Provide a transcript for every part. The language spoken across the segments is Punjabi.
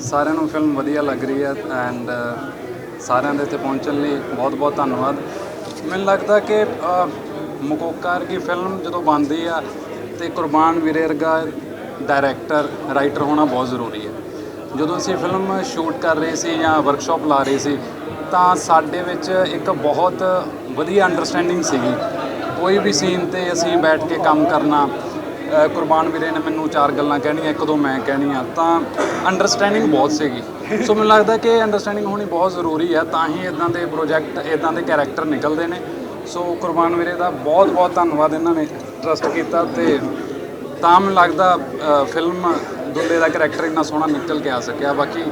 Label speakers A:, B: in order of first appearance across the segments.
A: ਸਾਰਿਆਂ ਨੂੰ ਫਿਲਮ ਵਧੀਆ ਲੱਗ ਰਹੀ ਹੈ ਐਂਡ ਸਾਰਿਆਂ ਦੇ ਇੱਥੇ ਪਹੁੰਚਣ ਲਈ ਬਹੁਤ-ਬਹੁਤ ਧੰਨਵਾਦ। ਮੈਨੂੰ ਲੱਗਦਾ ਕਿ ਅ, ਮਕੋਕਾਰ ਦੀ ਫਿਲਮ ਜਦੋਂ ਬਣਦੀ ਆ ਤੇ ਕੁਰਬਾਨ ਵੀਰੇ ਵਰਗਾ ਡਾਇਰੈਕਟਰ ਰਾਈਟਰ ਹੋਣਾ ਬਹੁਤ ਜ਼ਰੂਰੀ ਹੈ। ਜਦੋਂ ਅਸੀਂ ਫਿਲਮ ਸ਼ੂਟ ਕਰ ਰਹੇ ਸੀ ਜਾਂ ਵਰਕਸ਼ਾਪ ਲਾ ਰਹੇ ਸੀ ਤਾਂ ਸਾਡੇ ਵਿੱਚ ਇੱਕ ਬਹੁਤ ਵਧੀਆ ਅੰਡਰਸਟੈਂਡਿੰਗ ਸੀਗੀ। ਕੋਈ ਵੀ ਸੀਨ ਤੇ ਅਸੀਂ ਬੈਠ ਕੇ ਕੰਮ ਕਰਨਾ ਕੁਰਬਾਨ ਵੀਰੇ ਨੇ ਮੈਨੂੰ ਚਾਰ ਗੱਲਾਂ ਕਹਿਣੀਆਂ ਇੱਕ ਦੋ ਮੈਂ ਕਹਿਣੀਆਂ ਤਾਂ ਅੰਡਰਸਟੈਂਡਿੰਗ ਬਹੁਤ ਸੀਗੀ। ਸੋ ਮੈਨੂੰ ਲੱਗਦਾ ਕਿ ਅੰਡਰਸਟੈਂਡਿੰਗ ਹੋਣੀ ਬਹੁਤ ਜ਼ਰੂਰੀ ਹੈ ਤਾਂ ਹੀ ਇਦਾਂ ਦੇ ਪ੍ਰੋਜੈਕਟ ਇਦਾਂ ਦੇ ਕੈਰੈਕਟਰ ਨਿਕਲਦੇ ਨੇ। ਸੋ ਕੁਰਬਾਨ ਵੀਰੇ ਦਾ ਬਹੁਤ ਬਹੁਤ ਧੰਨਵਾਦ ਇਹਨਾਂ ਨੇ ਟਰਸਟ ਕੀਤਾ ਤੇ ਤਾਂ ਮੈਨੂੰ ਲੱਗਦਾ ਫਿਲਮ ਦੁੱਲੇ ਦਾ ਕੈਰੈਕਟਰ ਇੰਨਾ ਸੋਹਣਾ ਨਿਕਲ ਕੇ ਆ ਸਕਿਆ। ਬਾਕੀ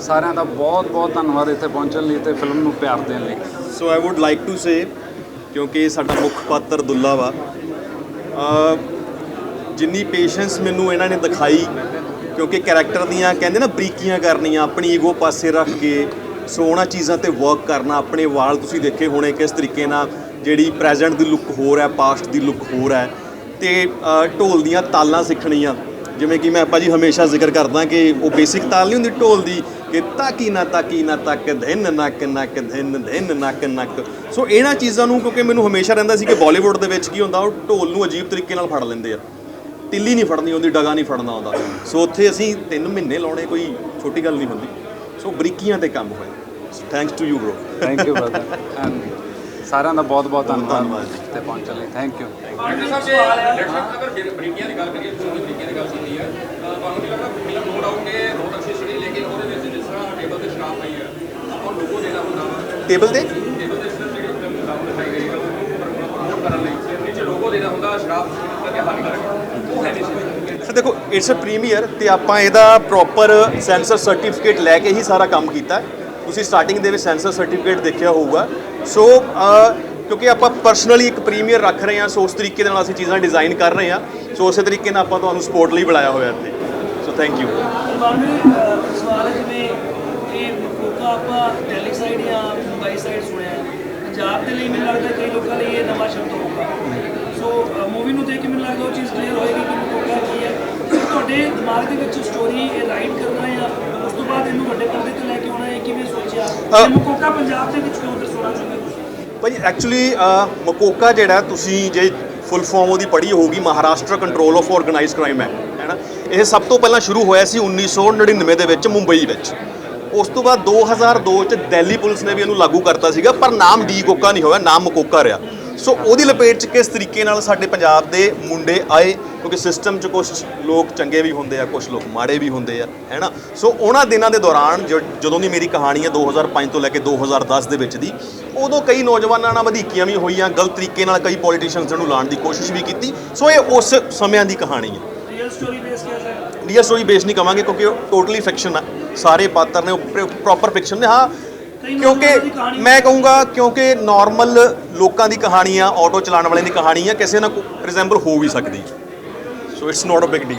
A: ਸਾਰਿਆਂ ਦਾ ਬਹੁਤ ਬਹੁਤ ਧੰਨਵਾਦ ਇੱਥੇ ਪਹੁੰਚਣ ਲਈ ਤੇ ਫਿਲਮ ਨੂੰ ਪਿਆਰ ਦੇਣ ਲਈ।
B: So I would like to say ਕਿਉਂਕਿ ਸਾਡਾ ਮੁੱਖ ਪਾਤਰ ਦੁੱਲਾ ਵਾ ਜਿੰਨੀ ਪੇਸ਼ੈਂਸ ਮੈਨੂੰ ਇਹਨਾਂ ਨੇ ਦਿਖਾਈ ਕਿਉਂਕਿ ਕੈਰੈਕਟਰ ਦੀਆਂ ਕਹਿੰਦੇ ਨਾ ਬਰੀਕੀਆਂ ਕਰਨੀਆਂ, ਆਪਣੀ ਈਗੋ ਪਾਸੇ ਰੱਖ ਕੇ ਸੋ ਉਹਨਾਂ ਚੀਜ਼ਾਂ ਤੇ ਵਰਕ ਕਰਨਾ, ਆਪਣੇ ਵਾਲ ਤੁਸੀਂ ਦੇਖੇ ਹੋਣੇ ਕਿਸ ਤਰੀਕੇ ਨਾਲ ਜਿਹੜੀ ਪ੍ਰੈਜ਼ੈਂਟ ਦੀ ਲੁੱਕ ਹੋਰ ਹੈ ਪਾਸਟ ਦੀ ਲੁੱਕ ਹੋਰ ਹੈ। ਤੇ ਢੋਲ ਦੀਆਂ ਤਾਲਾਂ ਸਿੱਖਣੀਆਂ, ਜਿਵੇਂ ਕਿ ਮੈਂ ਆਪਾਂ ਜੀ ਹਮੇਸ਼ਾ ਜ਼ਿਕਰ ਕਰਦਾ ਕਿ ਉਹ ਬੇਸਿਕ ਤਾਲ ਨਹੀਂ ਹੁੰਦੀ ਢੋਲ ਦੀ ਕਿ ਤਾਕੀ ਨਾ ਤਾਕੀ ਨਾ ਤੱਕ, ਧਿਨ ਨੱਕ ਨੱਕ, ਧਿਨ ਧਿਨ ਨੱਕ ਨੱਕ। ਸੋ ਇਹਨਾਂ ਚੀਜ਼ਾਂ ਨੂੰ ਕਿਉਂਕਿ ਮੈਨੂੰ ਹਮੇਸ਼ਾ ਰਹਿੰਦਾ ਸੀ ਕਿ ਬਾਲੀਵੁੱਡ ਦੇ ਵਿੱਚ ਕੀ ਹੁੰਦਾ, ਉਹ ਢੋਲ ਨੂੰ ਅਜੀਬ ਤਰੀਕੇ ਨਾਲ ਫੜ ਲੈਂਦੇ ਆ। ਤਿੱਲੀ ਨਹੀਂ ਫੜਨੀ ਆਉਂਦੀ ਡਗਾ ਨਹੀਂ ਫੜਨਾ ਆਉਂਦਾ। ਸੋ ਉੱਥੇ ਅਸੀਂ 3 ਮਹੀਨੇ ਲਾਉਣੇ ਕੋਈ ਛੋਟੀ ਗੱਲ ਨਹੀਂ ਹੁੰਦੀ। ਸੋ ਬਰੀਕੀਆਂ ਤੇ ਕੰਮ ਹੋਇਆ। Thanks to you bro
A: thank you brother ਸਾਰਿਆਂ ਦਾ ਬਹੁਤ ਬਹੁਤ ਧੰਨਵਾਦ
B: ਧੰਨਵਾਦ ਜੀ।
A: ਤੇ ਪਹੁੰਚਣ ਲਈ। ਥੈਂਕ ਯੂ
C: ਡਾਕਟਰ ਸਾਹਿਬ ਅਗਰ ਬਰੀਕੀਆਂ ਦੀ ਗੱਲ ਕਰੀਏ ਦੀ ਬਰੀਕੀਆਂ ਦੀ ਗੱਲ ਕੀਤੀ ਹੈ। ਤੁਹਾਨੂੰ ਕੀ ਲੱਗਦਾ ਫਿਲਮ ਨੋ ਡਾਊਟ ਕਿ ਬਹੁਤ ਅੱਛੀ ਲੇਕਿਨ ਉਹਦੇ ਵਿੱਚ ਜਿਸ ਤਰ੍ਹਾਂ ਟੇਬਲ ਤੇ ਸ਼ਰਾਬ ਪਈ ਹੈ ਆਪਾਂ ਲੋਗੋ ਦੇਣਾ ਹੁੰਦਾ ਵਾ।
B: ਟੇਬਲ ਤੇ?
C: ਟੇਬਲ ਤੇ ਸਿਰਫ ਜਿਹੜੀ ਫਿਲਮ ਸ਼ਰਾਬ ਦਿਖਾਈ ਗਈ ਹੈ ਕਰਨ ਲਈ। ਨੀਚੇ ਲੋਗੋ ਦੇਣਾ ਹੁੰਦਾ ਸ਼ਰਾਬ ਕਰਕੇ ਹਾਨੀ ਕਰਕੇ ਉਹ ਹੈ ਨਹੀਂ ਸੀ
B: ਸਰ ਦੇਖੋ ਇਟਸ ਅ ਪ੍ਰੀਮੀਅਰ ਤੇ ਆਪਾਂ ਇਹਦਾ ਪ੍ਰੋਪਰ ਸੈਂਸਰ ਸਰਟੀਫਿਕੇਟ ਲੈ ਕੇ ਹੀ ਸਾਰਾ ਕੰਮ ਕੀਤਾ। ਤੁਸੀਂ ਸਟਾਰਟਿੰਗ ਦੇ ਵਿੱਚ ਸੈਂਸਰ ਸਰਟੀਫਿਕੇਟ ਦੇਖਿਆ ਹੋਊਗਾ। ਸੋ ਕਿਉਂਕਿ ਆਪਾਂ ਪਰਸਨਲੀ ਇੱਕ ਪ੍ਰੀਮੀਅਰ ਰੱਖ ਰਹੇ ਹਾਂ ਸੋ ਉਸ ਤਰੀਕੇ ਦੇ ਨਾਲ ਅਸੀਂ ਚੀਜ਼ਾਂ ਡਿਜ਼ਾਈਨ ਕਰ ਰਹੇ ਹਾਂ। ਸੋ ਉਸੇ ਤਰੀਕੇ ਨਾਲ ਆਪਾਂ ਤੁਹਾਨੂੰ ਸਪੋਰਟ ਲਈ ਬੁਲਾਇਆ ਹੋਇਆ ਇੱਥੇ। ਸੋ ਥੈਂਕ ਯੂ
D: ਸਵਾਲ ਹੈ ਜਿਵੇਂ ਇਹ ਮਕੋਕਾ ਆਪਾਂ ਦਿੱਲੀ ਸਾਈਡ ਜਾਂ ਮੁੰਬਈ ਸਾਈਡ ਸੁਣਿਆ ਹੈ। ਪੰਜਾਬ ਦੇ ਲਈ ਮੈਨੂੰ ਲੱਗਦਾ ਕਈ ਲੋਕਾਂ ਲਈ ਇਹ ਨਵਾਂ ਸ਼ਬਦ ਹੋਊਗਾ। ਸੋ ਮੂਵੀ ਨੂੰ ਦੇਖ ਕੇ ਮੈਨੂੰ ਲੱਗਦਾ ਉਹ ਚੀਜ਼ ਕਲੀਅਰ ਹੋਏਗੀ। ਕਿ ਮਕੋਕਾ ਕੀ ਹੈ ਸੋ ਤੁਹਾਡੇ ਦਿਮਾਗ ਦੇ ਵਿੱਚ ਸਟੋਰੀ ਇਹ ਰਾਈਟ ਕਰਨਾ ਜਾਂ ਉਸ ਤੋਂ ਬਾਅਦ ਇਹਨੂੰ ਵੱਡੇ ਪਰਦੇ ਤੇ ਲੈ ਕੇ ਆਉਣਾ ਹੈ ਕਿਵੇਂ ਸੋਚਿਆ?
B: ਅ-
D: ਤੇ ਮਕੋਕਾ ਪੰਜਾਬ ਦੇ ਵਿੱਚ ਕਿਉਂ ਦੱਸਣਾ ਚਾਹੁੰਦੇ ਤੁਸੀਂ?
B: ਭਾਈ ਐਕਚੁਅਲੀ ਮਕੋਕਾ ਜਿਹੜਾ ਤੁਸੀਂ ਜੇ ਫੁੱਲ ਫਾਰਮ ਉਹਦੀ ਪੜ੍ਹੀ ਹੋਊਗੀ Maharashtra control of organised crime ਹੈ ਨਾ? ਇਹ ਸਭ ਤੋਂ ਪਹਿਲਾਂ ਸ਼ੁਰੂ ਹੋਇਆ ਸੀ 1999 ਦੇ ਵਿੱਚ ਮੁੰਬਈ ਵਿੱਚ। ਉਸ ਤੋਂ ਬਾਅਦ 2002 ਚ ਦਿੱਲੀ ਪੁਲਿਸ ਨੇ ਵੀ ਇਹਨੂੰ ਲਾਗੂ ਕਰਤਾ ਸੀਗਾ ਪਰ ਨਾਮ ਡੀ ਕੋਕਾ ਨਹੀਂ ਹੋਇਆ ਨਾਮ ਮਕੋਕਾ ਰਿਹਾ। ਸੋ ਉਹਦੀ ਲਪੇਟ ਚ ਕਿਸ ਤਰੀਕੇ ਨਾਲ ਸਾਡੇ ਪੰਜਾਬ ਦੇ ਮੁੰਡੇ ਆਏ? ਕਿਉਂਕਿ ਸਿਸਟਮ ਚ ਕੁਝ ਲੋਕ ਚੰਗੇ ਵੀ ਹੁੰਦੇ ਆ ਕੁਝ ਲੋਕ ਮਾੜੇ ਵੀ ਹੁੰਦੇ ਆ ਹੈ ਨਾ ਸੋ ਉਹਨਾਂ ਦਿਨਾਂ ਦੇ ਦੌਰਾਨ ਜਦੋਂ ਦੀ ਮੇਰੀ ਕਹਾਣੀ ਹੈ 2005 ਤੋਂ ਲੈ ਕੇ 2010 ਦੇ ਵਿੱਚ ਦੀ ਉਦੋਂ ਕਈ ਨੌਜਵਾਨਾਂ ਨਾਲ ਵਧੀਕੀਆਂ ਵੀ ਹੋਈਆਂ ਗਲਤ ਤਰੀਕੇ ਨਾਲ ਕਈ ਪੋਲੀਟੀਸ਼ੀਅਨਸ ਨੂੰ ਲਾਉਣ ਦੀ ਕੋਸ਼ਿਸ਼ ਵੀ ਕੀਤੀ। ਸੋ ਇਹ ਉਸ ਸਮਿਆਂ ਦੀ ਕਹਾਣੀ ਹੈ।
D: ਰੀਅਲ ਸਟੋਰੀ ਬੇਸ ਕਿਹਾ ਜਾਏ।
B: ਰੀਅਲ ਸਟੋਰੀ ਬੇਸ ਨਹੀਂ ਕਵਾਂਗੇ ਕਿਉਂਕਿ ਉਹ ਟੋਟਲੀ ਫਿਕਸ਼ਨ ਆ। ਸਾਰੇ ਪਾਤਰ ਨੇ ਉਹ ਪ੍ਰੋਪਰ ਫਿਕਸ਼ਨ ਨੇ। ਹਾਂ ਕਿਉਂਕਿ ਮੈਂ ਕਹੂੰਗਾ ਕਿਉਂਕਿ ਨਾਰਮਲ ਲੋਕਾਂ ਦੀ ਕਹਾਣੀ ਆ ਆਟੋ ਚਲਾਉਣ ਵਾਲਿਆਂ ਦੀ ਕਹਾਣੀ ਆ ਕਿਸੇ ਨਾਲ ਰਿਜ਼ੈਂਬਲ ਹੋ ਵੀ ਸਕਦੀ। So it's not a big deal